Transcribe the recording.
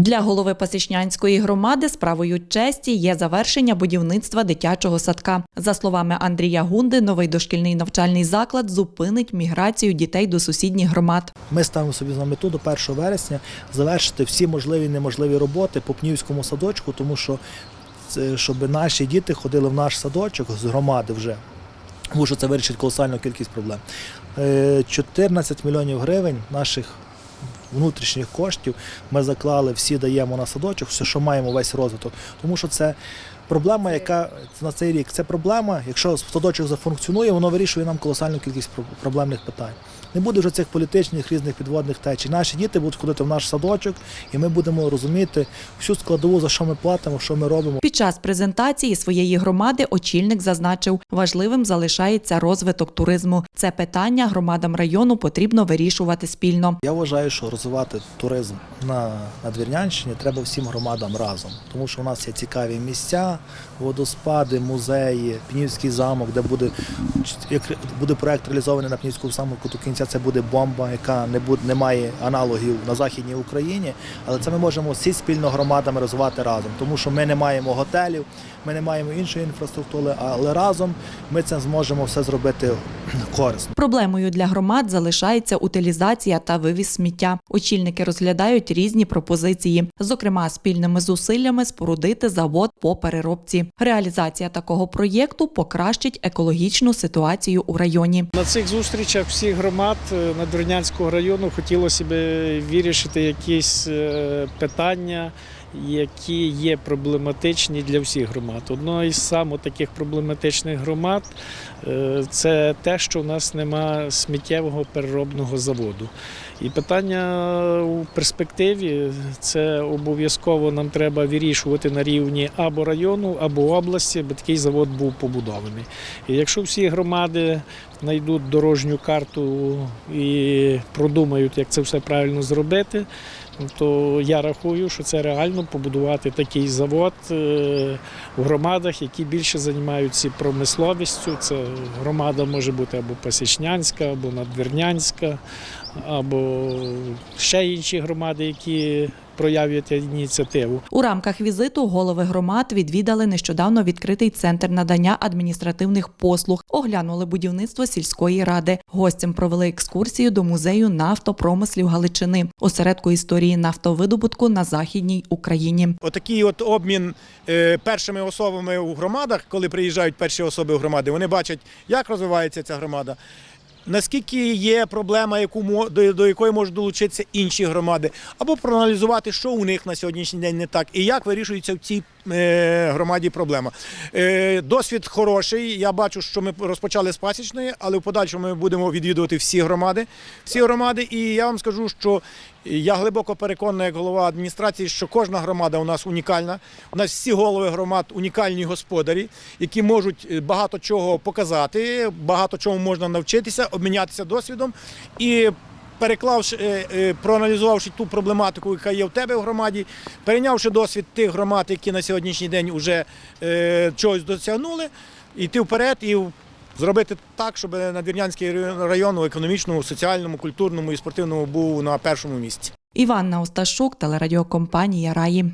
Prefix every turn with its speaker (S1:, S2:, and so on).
S1: Для голови Пасічнянської громади справою честі є завершення будівництва дитячого садка. За словами Андрія Гунди, новий дошкільний навчальний заклад зупинить міграцію дітей до сусідніх громад.
S2: Ми ставимо собі за мету до 1 вересня завершити всі можливі і неможливі роботи по Пнівському садочку, тому що щоб наші діти ходили в наш садочок з громади вже. Тому що це вирішить колосальну кількість проблем. Е, 14 мільйонів гривень наших внутрішніх коштів ми заклали, всі даємо на садочок, все, що маємо, весь розвиток. Тому що це проблема, яка на цей рік. Це проблема, якщо садочок зафункціонує, воно вирішує нам колосальну кількість про- проблемних питань. Не буде вже цих політичних різних підводних течій. Наші діти будуть ходити в наш садочок, і ми будемо розуміти всю складову, за що ми платимо, що ми робимо.
S1: Під час презентації своєї громади очільник зазначив, важливим залишається розвиток туризму. Це питання громадам району потрібно вирішувати спільно.
S2: Я вважаю, що розвивати туризм на Надвірнянщині треба всім громадам разом, тому що у нас є цікаві місця, водоспади, музеї, Пнівський замок, де буде, як буде проект реалізований на Пнівському замку до кінця. Це буде бомба, яка не буде, не має аналогів на Західній Україні. Але це ми можемо всі спільно громадами розвивати разом, тому що ми не маємо готелів, ми не маємо іншої інфраструктури, але разом ми це зможемо все зробити корисно.
S1: Проблемою для громад залишається утилізація та вивіз сміття. Очільники розглядають різні пропозиції, зокрема спільними зусиллями спорудити завод по переробці. Реалізація такого проєкту покращить екологічну ситуацію у районі.
S3: На цих зустрічах всіх громад е, Надвірнянського району хотілося б вирішити якісь е, питання, які є проблематичні для всіх громад. Одно із самих таких проблематичних громад е, це те, що в нас нема сміттєвого переробного заводу. І питання у перспективі це обов'язково нам треба вирішувати на рівні або району, або області, бо такий завод був побудований. І якщо всі громади знайдуть дорожню карту і продумають, як це все правильно зробити, то я рахую, що це реально побудувати такий завод е, в громадах, які більше займаються промисловістю. Це громада може бути або Пасічнянська, або Надвірнянська, або ще інші громади, які проявлять ініціативу.
S1: У рамках візиту голови громад відвідали нещодавно відкритий центр надання адміністративних послуг, оглянули будівництво сільської ради. Гостям провели екскурсію до музею нафтопромислів Галичини, осередку історії нафтовидобутку на західній Україні.
S4: Отакий от обмін е, першими особами у громадах, коли приїжджають перші особи у громади, вони бачать, як розвивається ця громада. Наскільки є проблема, яку до, якої можуть долучитися інші громади, або проаналізувати, що у них на сьогоднішній день не так, і як вирішується в цій громаді проблема. Е, досвід хороший. Я бачу, що ми розпочали з пасічної, але в подальшому ми будемо відвідувати всі громади. Всі громади, і я вам скажу, що я глибоко переконаний, як голова адміністрації, що кожна громада у нас унікальна. У нас всі голови громад унікальні господарі, які можуть е, багато чого показати, багато чого можна навчитися, обмінятися досвідом і. Переклавши, е, е, проаналізувавши ту проблематику, яка є в тебе в громаді, перейнявши досвід тих громад, які на сьогоднішній день вже е, чогось досягнули, йти вперед і зробити так, щоб Надвірнянський район у економічному, соціальному, культурному і спортивному був на першому місці.
S1: Іванна Осташук, телерадіокомпанія Раї.